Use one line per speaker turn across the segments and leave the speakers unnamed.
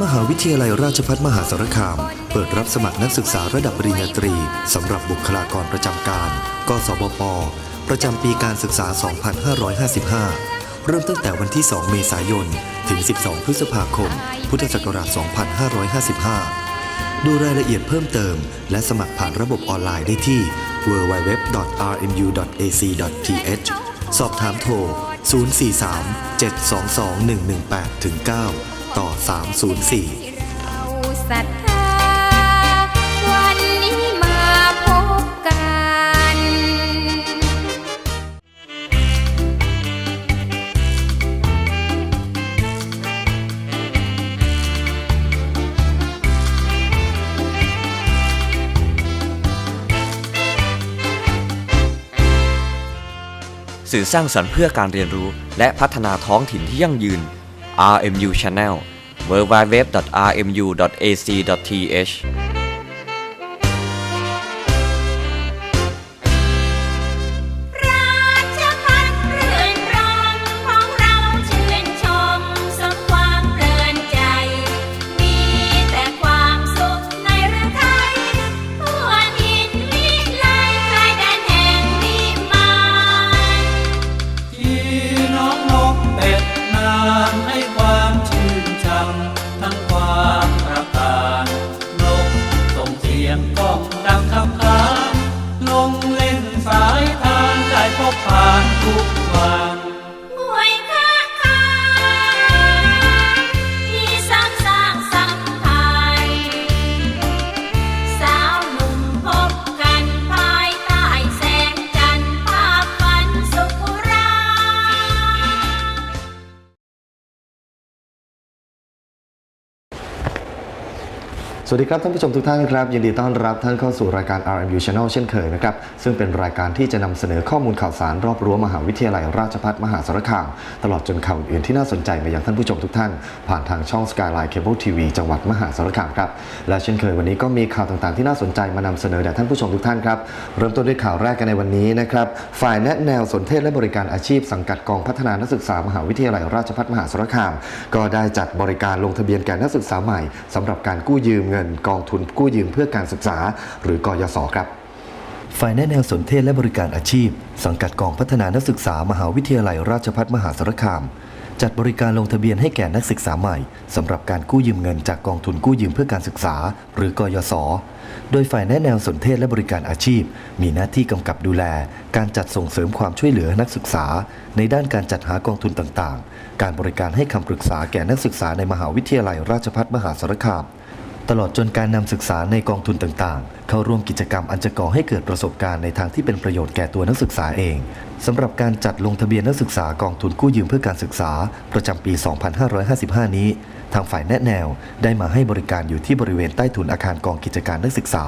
มหาวิทยาลัยราชภัฏมหาสารคาม เปิดรับสมัครนักศึกษาระดับปริญญาตรีสำหรับบุคลากรประจำการ กสบป ประจำปีการศึกษา 2555 เริ่มตั้งแต่วันที่ 2 เมษายน ถึง 12 พฤษภาคม พุทธศักราช 2555 ดูรายละเอียดเพิ่มเติม และสมัครผ่านระบบออนไลน์ได้ที่ www.rmu.ac.th สอบถามโทร 043 722 118 9 ต่อ 304
เราศรัทธาวันนี้มาพบกัน
สื่อสร้างสรรค์เพื่อการเรียนรู้และพัฒนาท้องถิ่นที่ยั่งยืน RMU Channel www.rmu.ac.th
วัสดี
ครับท่า
น
ผู้ชมทุกท่านครับ ยินดีต้อนรับท่านเข้าสู่รายการ RMU Channel เช่นเคยนะครับ ซึ่งเป็นรายการที่จะนำเสนอข้อมูลข่าวสารรอบรั้วมหาวิทยาลัยราชภัฏมหาสารคาม ตลอดจนข่าวอื่นที่น่าสนใจมายังท่านผู้ชมทุกท่าน ผ่านทางช่อง Skyline Cable TV จังหวัดมหาสารคามครับ และเช่นเคยวันนี้ก็มีข่าวต่างๆ ที่น่าสนใจมานำเสนอแด่ท่านผู้ชมทุกท่านครับเริ่มต้นด้วยข่าวแรกกันในวันนี้นะครับฝ่ายแนะแนวสนเทศและบริการอาชีพสังกัดกองพัฒนานักศึกษามหาวิทยาลัยราชภัฏมหาสารคาม ก็ได้จัดบริการลงทะเบียนแก่นักศึกษาใหม่สำหรับการกู้ยืมเงินกองทุนกู้ยืมเพื่อการศึกษา หรือกยศครับฝ่ายแนะแนวสนเทศและบริการอาชีพ สังกัดกองพัฒนานักศึกษามหาวิทยาลัยราชภัฏมหาสารคาม จัดบริการลงทะเบียนให้แก่นักศึกษาใหม่สำหรับการกู้ยืมเงินจากกองทุนกู้ยืมเพื่อการศึกษา หรือกยศโดยฝ่ายแนะแนวสนเทศและบริการอาชีพ มีหน้าที่กำกับดูแล การจัดส่งเสริมความช่วยเหลือนักศึกษา ในด้านการจัดหากองทุนต่างๆ การบริการให้คำปรึกษาแก่นักศึกษาในมหาวิทยาลัยราชภัฏมหาสารคาม ตลอดจนการนำศึกษาในกองทุนต่างๆ เข้าร่วมกิจกรรมอันจะก่อให้เกิดประสบการณ์ในทางที่เป็นประโยชน์แก่ตัวนักศึกษาเองสำหรับการจัดลงทะเบียนนักศึกษากองทุนกู้ยืมเพื่อการศึกษา ประจำปี 2555 นี้ ทางฝ่ายแนะแนวได้มาให้บริการอยู่ที่บริเวณใต้ถุนอาคารกองกิจการนักศึกษา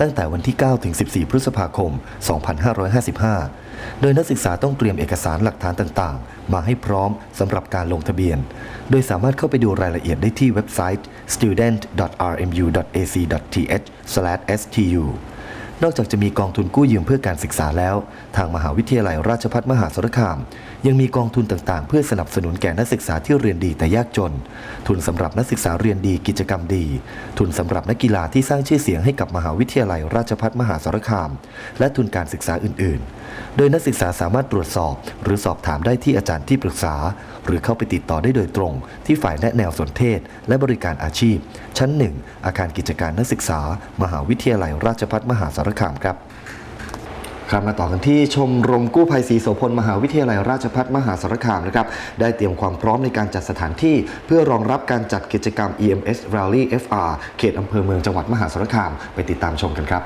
ตั้งแต่วันที่ 9 ถึง 14 พฤษภาคม 2555 โดยนักศึกษาต้องเตรียมเอกสารหลักฐานต่างๆ มาให้พร้อมสำหรับการลงทะเบียน โดยสามารถเข้าไปดูรายละเอียดได้ที่เว็บไซต์ student.rmu.ac.th/stu นอกจากจะมีกองทุนกู้ยืมเพื่อการศึกษาแล้ว ทางมหาวิทยาลัยราชภัฏมหาสารคาม ยังมีกองทุนต่างๆ เพื่อสนับสนุนแก่นักศึกษาที่เรียนดีแต่ยากจน ทุนสำหรับนักศึกษาเรียนดีกิจกรรมดี ทุนสำหรับนักกีฬาที่สร้างชื่อเสียงให้กับมหาวิทยาลัยราชภัฏมหาสารคาม และทุนการศึกษาอื่น ๆ โดยนักศึกษาสามารถตรวจสอบ หรือสอบถามได้ที่อาจารย์ที่ปรึกษา หรือเข้าไปติดต่อได้โดยตรง ที่ฝ่ายแนะแนวสนเทศ และบริการอาชีพ ชั้นหนึ่งอาคารกิจการนักศึกษา มหาวิทยาลัยราชภัฏมหาสารคามครับ ครับมาต่อกันที่ชมรมกู้ภัยศรีโสพลมหาวิทยาลัยราชภัฏมหาสารคามนะครับได้เตรียมความพร้อมในการจัดสถานที่ เพื่อรองรับการจัดกิจกรรม EMS Rally FR เขตอำเภอเมืองจังหวัดมหาสารคาม ไปติดตามชมกันครับ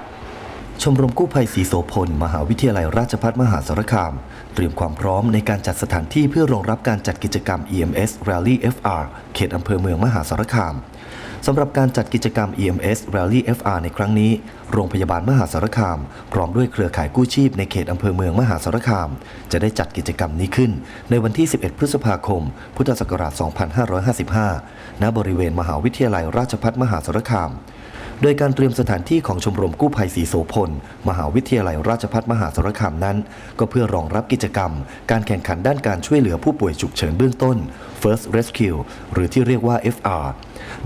ชมรมกู้ภัยศรีโสพล มหาวิทยาลัยราชภัฏมหาสารคาม เตรียมความพร้อมในการจัดสถานที่เพื่อรองรับการจัดกิจกรรม EMS Rally FR เขตอำเภอเมืองมหาสารคาม สำหรับการจัดกิจกรรม EMS Rally FR ในครั้งนี้ โรงพยาบาลมหาสารคาม พร้อมด้วยเครือข่ายกู้ชีพในเขตอำเภอเมืองมหาสารคาม จะได้จัดกิจกรรมนี้ขึ้น ในวันที่ 11 พฤษภาคม พุทธศักราช 2555 ณ บริเวณมหาวิทยาลัยราชภัฏมหาสารคาม โดยการเตรียมสถานที่ของชมรมกู้ภัยศรีโสพล มหาวิทยาลัยราชภัฏมหาสารคามนั้น ก็เพื่อรองรับกิจกรรม การแข่งขันด้านการช่วยเหลือผู้ป่วยฉุกเฉินเบื้องต้น First Rescue หรือที่เรียกว่า FR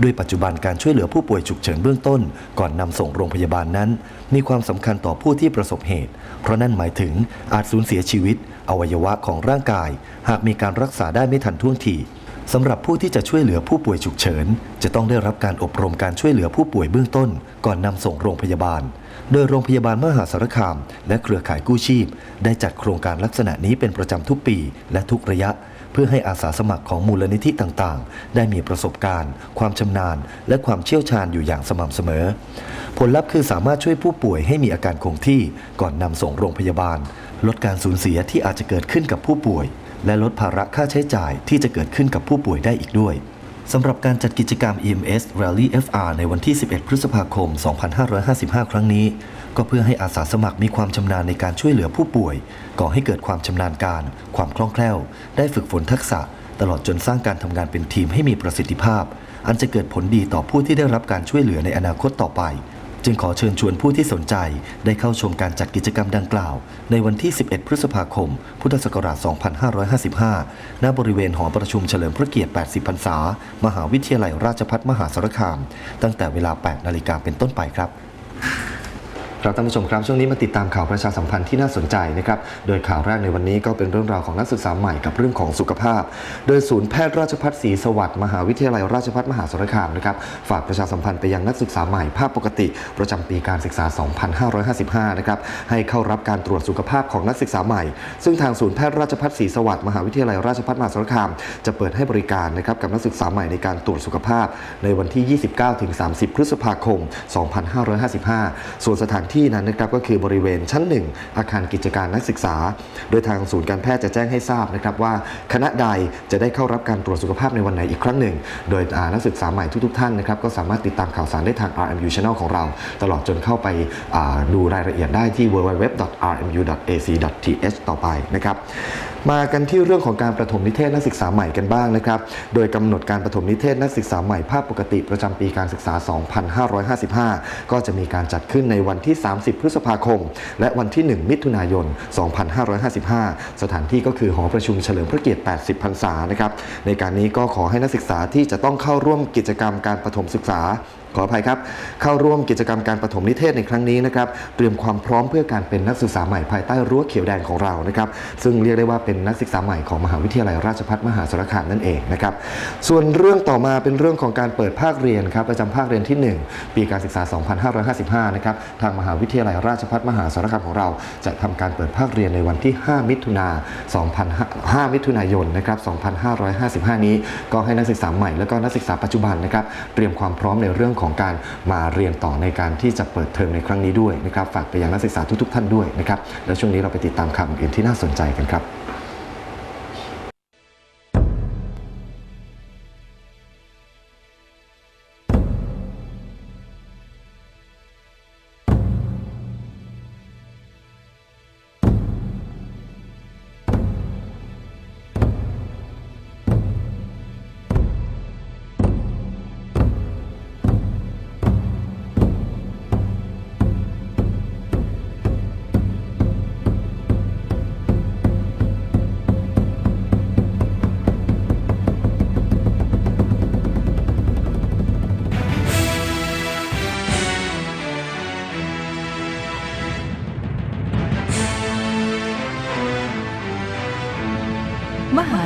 โดยปัจจุบันการช่วยเหลือผู้ป่วยฉุกเฉินเบื้องต้น ก่อนนำส่งโรงพยาบาลนั้น มีความสำคัญต่อผู้ที่ประสบเหตุ เพราะนั่นหมายถึงอาจสูญเสียชีวิต อวัยวะของร่างกาย หากมีการรักษาได้ไม่ทันท่วงที สำหรับผู้ที่จะช่วยเหลือผู้ป่วยฉุกเฉิน จะต้องได้รับการอบรมการช่วยเหลือผู้ป่วยเบื้องต้น ก่อนนำส่งโรงพยาบาล โดยโรงพยาบาลมหาสารคาม และเครือข่ายกู้ชีพ ได้จัดโครงการลักษณะนี้เป็นประจำทุกปีและทุกระยะ เพื่อให้อาสาสมัครของมูลนิธิต่างๆ ได้มีประสบการณ์ ความชำนาญ และความเชี่ยวชาญอยู่อย่างสม่ำเสมอ ผลลัพธ์คือสามารถช่วยผู้ป่วยให้มีอาการคงที่ ก่อนนำส่งโรงพยาบาล ลดการสูญเสียที่อาจจะเกิดขึ้นกับผู้ป่วย และลดภาระค่าใช้จ่ายที่จะเกิดขึ้นกับผู้ป่วยได้อีกด้วยสำหรับการจัดกิจกรรม EMS Rally FR ในวันที่ 11 พฤษภาคม 2555 ครั้งนี้ ก็เพื่อให้อาสาสมัครมีความชำนาญในการช่วยเหลือผู้ป่วย ก่อให้เกิดความชำนาญการ ความคล่องแคล่ว ได้ฝึกฝนทักษะ ตลอดจนสร้างการทำงานเป็นทีมให้มีประสิทธิภาพ อันจะเกิดผลดีต่อผู้ที่ได้รับการช่วยเหลือในอนาคตต่อไป จึงขอเชิญชวนผู้ที่สนใจได้เข้าชมการจัดกิจกรรมดังกล่าว ในวันที่ 11 พฤษภาคม พุทธศักราช 2555 ณ บริเวณหอประชุมเฉลิมพระเกียรติ 80 พรรษา มหาวิทยาลัยราชพัฒมหาสารคาม ตั้งแต่เวลา 8 นาฬิกาเป็นต้นไปครับ ครับท่านผู้ชมครับช่วงนี้มาติดตามข่าวประชาสัมพันธ์ที่น่าสนใจนะครับโดยข่าวแรกในวันนี้ก็เป็นเรื่องราวของนักศึกษาใหม่กับเรื่องของสุขภาพ โดยศูนย์แพทย์ราชภัฏศรีสวัสดิ์มหาวิทยาลัยราชภัฏมหาสารคามนะครับฝากประชาสัมพันธ์ไปยังนักศึกษาใหม่ภาพปกติ ประจำปีการศึกษา 2555 นะครับให้เข้ารับการตรวจสุขภาพของนักศึกษาใหม่ ซึ่งทางศูนย์แพทย์ราชภัฏศรีสวัสดิ์มหาวิทยาลัยราชภัฏมหาสารคาม จะเปิดให้บริการนะครับกับนักศึกษาใหม่ในการตรวจสุขภาพ ในวันที่ 29-30 พฤษภาคม 2555 ส่วนสถานที่นั้นนะครับก็คือบริเวณชั้น 1 อาคารกิจการนักศึกษา โดยทางศูนย์การแพทย์จะแจ้งให้ทราบนะครับว่า คณะใดจะได้เข้ารับการตรวจสุขภาพในวันไหนอีกครั้งหนึ่ง โดยนักศึกษาใหม่ทุกๆท่านนะครับก็สามารถติดตามข่าวสารได้ทาง RMU Channel ของเรา ตลอดจนเข้าไปดูรายละเอียดได้ที่ www.rmu.ac.th ต่อไปนะครับ มากันที่เรื่องของการประถมนิเทศนักศึกษาใหม่กันบ้างนะครับ โดยกำหนดการประถมนิเทศนักศึกษาใหม่ภาพปกติประจำปีการศึกษา 2555 ก็จะมีการจัดขึ้นในวันที่ 30 พฤษภาคม และวันที่ 1 มิถุนายน 2555 สถานที่ก็คือหอประชุมเฉลิมพระเกียรติ 80 พรรษานะครับ ในการนี้ก็ขอให้นักศึกษาที่จะต้องเข้าร่วมกิจกรรมการประถมศึกษา ขออภัยครับ เข้าร่วมกิจกรรมการประถมนิเทศในครั้งนี้นะครับ เตรียมความพร้อมเพื่อการเป็นนักศึกษาใหม่ภายใต้รั้วเขียวแดงของเรานะครับ ซึ่งเรียกได้ว่าเป็นนักศึกษาใหม่ของมหาวิทยาลัยราชภัฏมหาสารคามนั่นเองนะครับ ส่วนเรื่องต่อมาเป็นเรื่องของการเปิดภาคเรียนครับประจำภาคเรียนที่ 1 ปีการศึกษา 2555 นะครับ ทางมหาวิทยาลัยราชภัฏมหาสารคามของเรา จะทำการเปิดภาคเรียนในวันที่ 5 มิถุนา25มิถุนายนนะครับ 2555 นี้ ก็ให้นักศึกษาใหม่และก็นักศึกษาปัจจุบันนะครับ เตรียมความพร้อมในเรื่องของของการมาเรียนต่อในการที่จะเปิดเทอมในครั้งนี้ด้วยนะครับฝากไปยังนักศึกษาทุกๆท่านด้วยนะครับแล้วช่วงนี้เราไปติดตามข่าวอื่นที่น่าสนใจกันครับ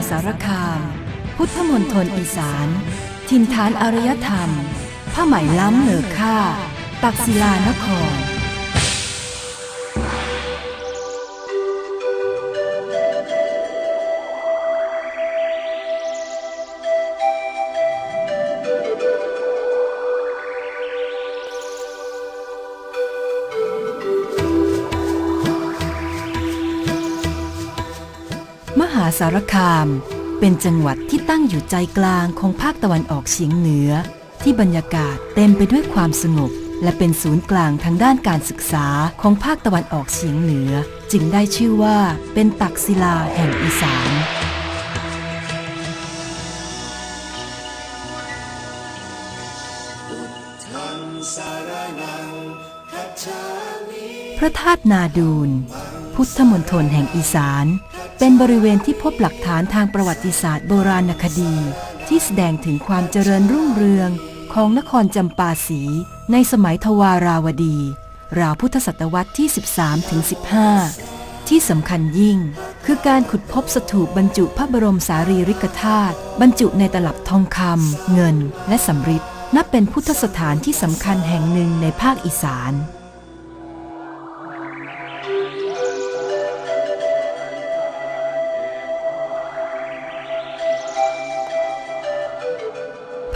สารคาม พุทธมณฑลอีสานถิ่นฐานอารยธรรม ผ้าไหมล้ำเหนือค่า ตักศิลานคร สารคาม เป็นจังหวัดที่ตั้งอยู่ใจกลางของภาคตะวันออกเฉียงเหนือ ที่บรรยากาศเต็มไปด้วยความสงบ และเป็นศูนย์กลางทางด้านการศึกษาของภาคตะวันออกเฉียงเหนือ จึงได้ชื่อว่าเป็นตักศิลาแห่งอีสาน
ทัน
พระธาตุนาดูน พุทธมณฑลแห่งอีสาน เป็นบริเวณที่พบหลักฐานทางประวัติศาสตร์โบราณคดี ที่แสดงถึงความเจริญรุ่งเรืองของนครจำปาสีในสมัยทวาราวดี ราวพุทธศตวรรษที่ 13ถึง15 ที่สำคัญยิ่ง คือการขุดพบสถูปบรรจุพระบรมสารีริกธาตุบรรจุในตลับทองคำเงิน และสำริดนับเป็นพุทธสถานที่สำคัญแห่งหนึ่งในภาคอีสาน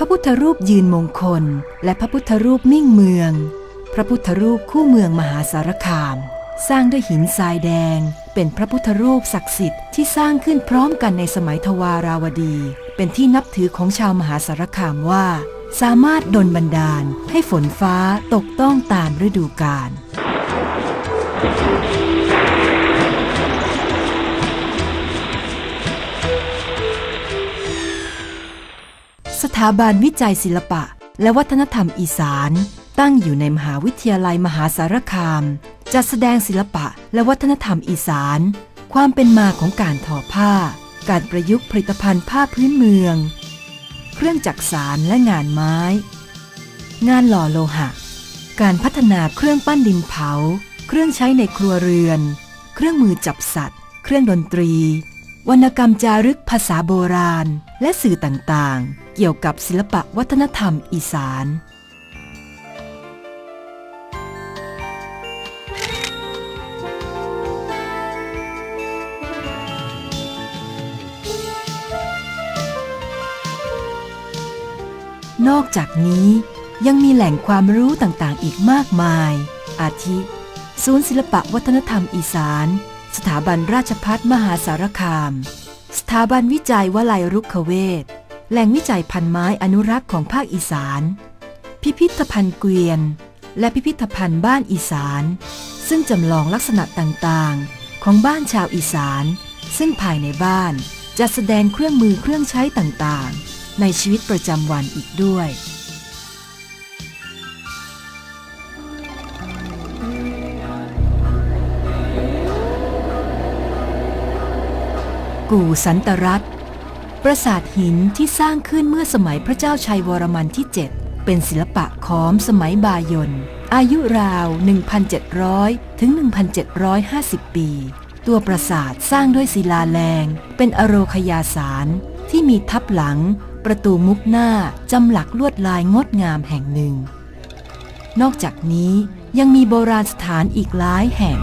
ระพุทธรูปยืนมงคล และพระพุทธรูปมิ่งเมือง พระพุทธรูปคู่เมืองมหาสารคาม สร้างด้วยหินทรายแดง เป็นพระพุทธรูปศักดิ์สิทธิ์ที่สร้างขึ้นพร้อมกันในสมัยทวาราวดี เป็นที่นับถือของชาวมหาสารคามว่า สามารถดลบันดาลให้ฝนฟ้าตกต้องตามฤดูกาล สถาบันวิจัยศิลปะ และวัฒนธรรมอีสาน ตั้งอยู่ในมหาวิทยาลัยมหาสารคาม จัดแสดงศิลปะและวัฒนธรรมอีสาน ความเป็นมาของการทอผ้า การประยุกต์ผลิตภัณฑ์ผ้าพื้นเมือง เครื่องจักสานและงานไม้ งานหล่อโลหะ การพัฒนาเครื่องปั้นดินเผา เครื่องใช้ในครัวเรือน เครื่องมือจับสัตว์ เครื่องดนตรี วรรณกรรมจารึกภาษาโบราณ และสื่อต่างๆ เกี่ยวกับศิลปะวัฒนธรรมอีสาน นอกจากนี้ยังมีแหล่งความรู้ต่างๆ อีกมากมาย อาทิ ศูนย์ศิลปะวัฒนธรรมอีสาน สถาบันราชพัฒมหาสารคาม สถาบันวิจัยวลัยรุกขเวทแหล่งวิจัยพันไม้อนุรักษ์ของภาคอีสาน พิพิธภัณฑ์เกวียน และพิพิธภัณฑ์บ้านอีสาน ซึ่งจำลองลักษณะต่างๆ ของบ้านชาวอีสาน ซึ่งภายในบ้านจะแสดงเครื่องมือเครื่องใช้ต่างๆ ในชีวิตประจำวันอีกด้วย กู่สันตรัตน์ปราสาทหินที่สร้างขึ้นเมื่อสมัยพระเจ้าชัยวรมันที่ 7 เป็นศิลปะขอมสมัยบายน อายุราว 1,700 ถึง 1,750 ปี ตัวปราสาทสร้างด้วยศิลาแรง เป็นอโรคยาสารที่มีทับหลัง ประตูมุกหน้า จำหลักลวดลายงดงามแห่งหนึ่ง นอกจากนี้ยังมีโบราณสถานอีกหลายแห่ง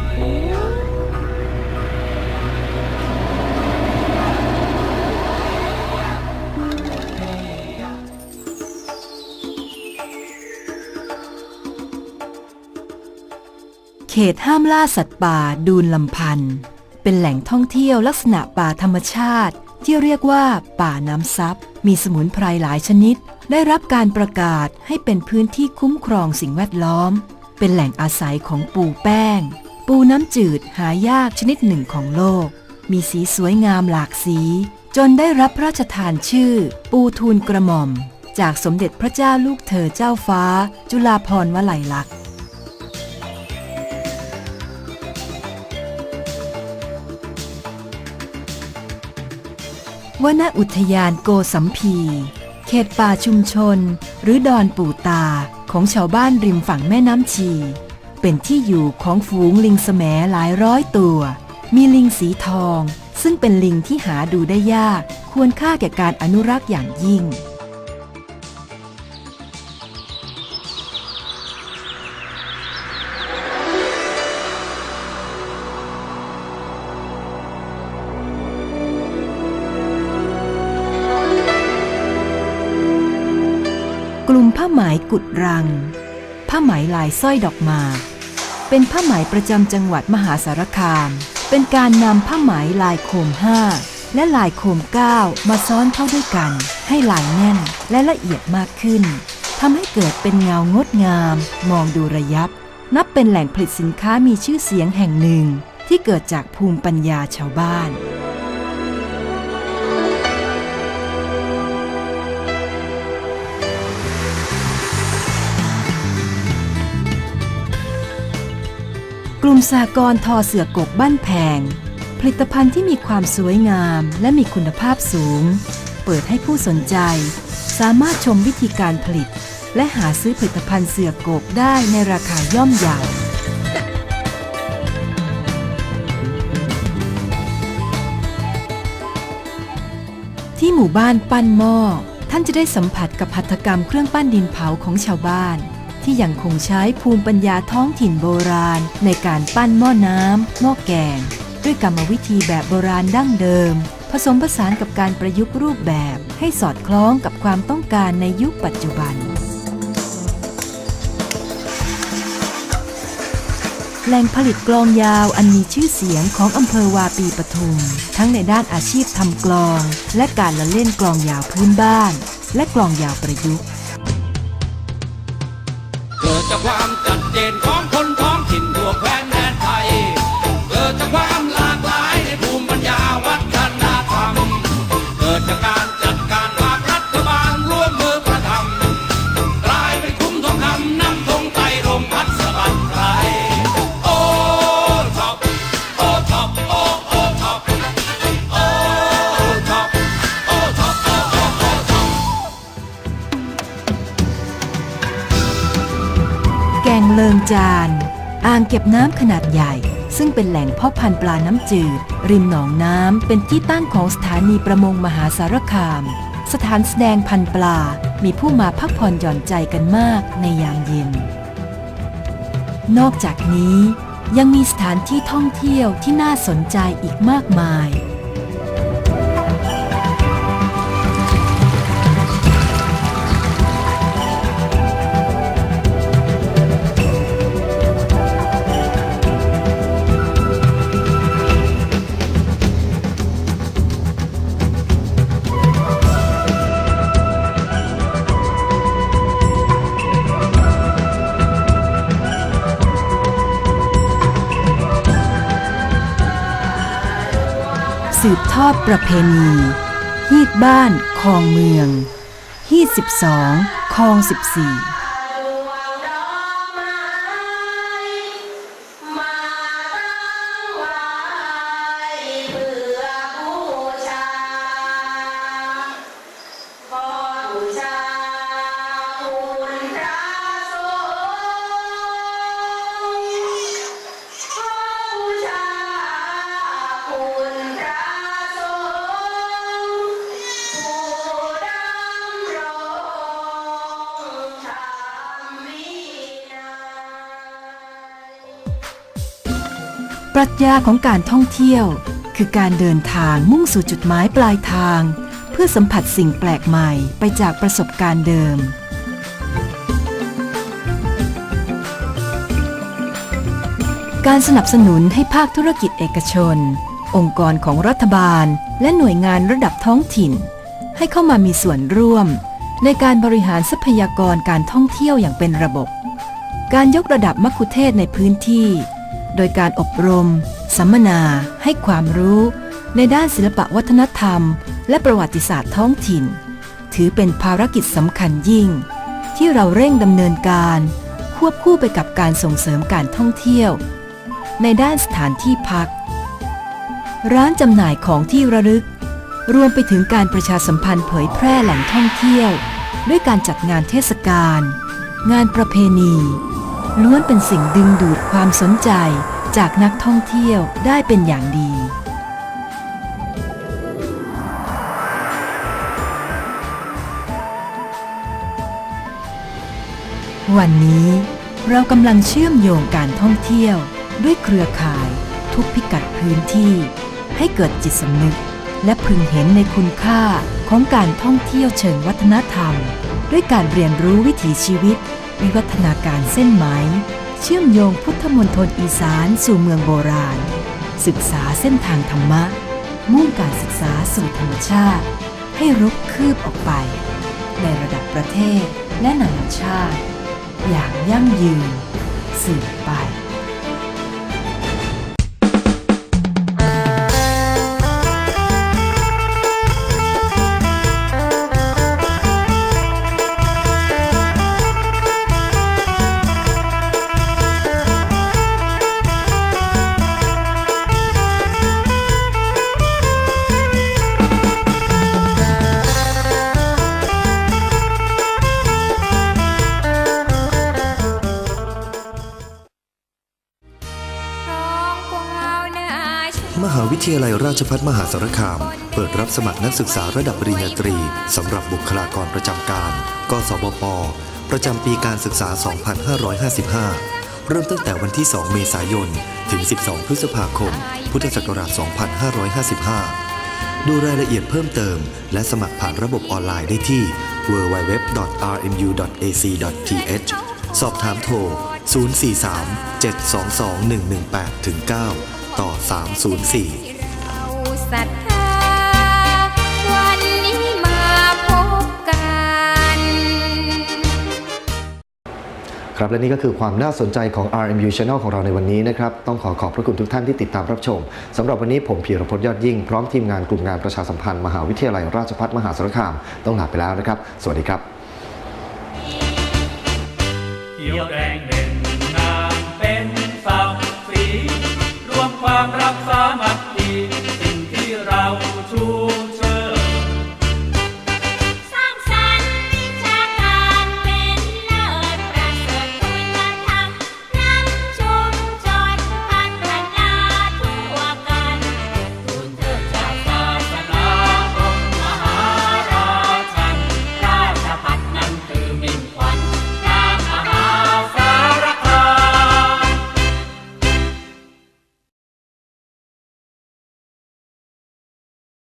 ตห้ามล่าสัตว์ป่าดูนลำพันธ์เป็นแหล่งท่องเที่ยวลักษณะป่าธรรมชาติ ที่เรียกว่าป่าน้ำซับมีสมุนไพรหลายชนิด ได้รับการประกาศให้เป็นพื้นที่คุ้มครองสิ่งแวดล้อม เป็นแหล่งอาศัยของปูแป้ง ปูน้ำจืดหายากชนิดหนึ่งของโลก มีสีสวยงามหลากสี จนได้รับพระราชทานชื่อ ปูทูลกระหม่อม จากสมเด็จพระเจ้าลูกเธอเจ้าฟ้า จุฬาภรณ์วลัยลักษณ์ วนอุทยานโกสัมพี เขตป่าชุมชน หรือดอนปู่ตาของชาวบ้านริมฝั่งแม่น้ำชี เป็นที่อยู่ของฝูงลิงแสมหลายร้อยตัว มีลิงสีทอง ซึ่งเป็นลิงที่หาดูได้ยาก ควรค่าแก่การอนุรักษ์อย่างยิ่ง กลุ่มผ้าไหมกุดรัง ผ้าไหมลายสร้อยดอกมา เป็นผ้าไหมประจำจังหวัดมหาสารคาม เป็นการนำผ้าไหมลายโคมห้าและลายโคมเก้ามาซ้อนเข้าด้วยกัน ให้ลายแน่นและละเอียดมากขึ้นทำให้เกิดเป็นเงางดงาม มองดูระยับ นับเป็นแหล่งผลิตสินค้ามีชื่อเสียงแห่งหนึ่งที่เกิดจากภูมิปัญญาชาวบ้าน กลุ่มสหกรณ์ทอเสือกกบ้านแพง ผลิตภัณฑ์ที่มีความสวยงามและมีคุณภาพสูง เปิดให้ผู้สนใจ สามารถชมวิธีการผลิต และหาซื้อผลิตภัณฑ์เสือกกได้ในราคาย่อมเยาที่หมู่บ้านปั้นหม้อท่านจะได้สัมผัสกับหัตถกรรมเครื่องปั้นดินเผาของชาวบ้าน ที่ยังคงใช้ภูมิปัญญาท้องถิ่นโบราณ ในการปั้นหม้อน้ำหม้อแกง ด้วยกรรมวิธีแบบโบราณดั้งเดิม ผสมผสานกับการประยุกต์รูปแบบให้สอดคล้องกับความต้องการในยุคปัจจุบัน แหล่งผลิตกลองยาวอันมีชื่อเสียงของอำเภอวาปีปทุม ทั้งในด้านอาชีพทำกลอง และการละเล่นกลองยาวพื้นบ้าน และกลองยาวประยุกต์
จากความจัดเจนของคน แกง
เลิงจาน อ่างเก็บน้ำขนาดใหญ่ ซึ่งเป็นแหล่งพาะพันธุ์ปลาน้ำจืด ริมหนองน้ำเป็นที่ตั้งของสถานีประมงมหาสารคาม สถานแสดงพันปลา มีผู้มาพักผ่อนหย่อนใจกันมากในยามเย็น นอกจากนี้ยังมีสถานที่ท่องเที่ยวที่น่าสนใจอีกมากมาย อดประเพณี ฮีดบ้านคลองเมืองฮีด12คลอง14 รัชญาของการท่องเที่ยว คือการเดินทางมุ่งสู่จุดหมายปลายทาง เพื่อสัมผัสสิ่งแปลกใหม่ไปจากประสบการณ์เดิม การสนับสนุนให้ภาคธุรกิจเอกชน องค์กรของรัฐบาล และหน่วยงานระดับท้องถิ่น ให้เข้ามามีส่วนร่วม ในการบริหารทรัพยากรการท่องเที่ยวอย่างเป็นระบบ การยกระดับมัคคุเทศในพื้นที่ โดยการอบรม สัมมนา ให้ความรู้ ในด้านศิลปวัฒนธรรม และประวัติศาสตร์ท้องถิ่น ถือเป็นภารกิจสำคัญยิ่ง ที่เราเร่งดำเนินการ ควบคู่ไปกับการส่งเสริมการท่องเที่ยว ในด้านสถานที่พัก ร้านจำหน่ายของที่ระลึก รวมไปถึงการประชาสัมพันธ์เผยแพร่แหล่งท่องเที่ยว ด้วยการจัดงานเทศกาลงานประเพณี ล้วนเป็นสิ่งดึงดูดความสนใจจากนักท่องเที่ยวได้เป็นอย่างดี วันนี้เรากำลังเชื่อมโยงการท่องเที่ยวด้วยเครือข่ายทุกพิกัดพื้นที่ ให้เกิดจิตสำนึก และพึงเห็นในคุณค่าของการท่องเที่ยวเชิงวัฒนธรรม ด้วยการเรียนรู้วิถีชีวิต วิวัฒนาการเส้นไหม เชื่อมโยงพุทธมณฑลอีสานสู่เมืองโบราณ ศึกษาเส้นทางธรรมะ มุ่งการศึกษาสู่ธรรมชาติ ให้รุกคืบออกไป ในระดับประเทศและนานาชาติ อย่างยั่งยืนสืบไป
ราชภัฏมหาสารคาม เปิดรับสมัครนักศึกษาระดับปริญญาตรีสำหรับบุคลากรประจำการ กสบป ประจำปีการศึกษา 2555 เริ่มตั้งแต่วันที่ 2 เมษายน ถึง 12 พฤษภาคม พุทธศักราช 2555 ดูรายละเอียดเพิ่มเติม และสมัครผ่านระบบออนไลน์ได้ที่ www.rmu.ac.th สอบถามโทร 043 722 118 9 ต่อ 304
ศรัทธา วันนี้มาพบกัน
ครับและนี่ก็คือความน่าสนใจของ RMU Channel ของเราในวันนี้นะครับ ต้องขอขอบพระคุณทุกท่านที่ติดตามรับชมสำหรับวันนี้ผมพีรพจน์ยอดยิ่ง พร้อมทีมงานกลุ่มงานประชาสัมพันธ์มหาวิทยาลัยราชภัฏมหาสารคาม ต้องลาไปแล้วนะครับ สวัสดีครับ
เขียวแดงเด่นงามเป็นศักดิ์ศรีรวมความรักสามั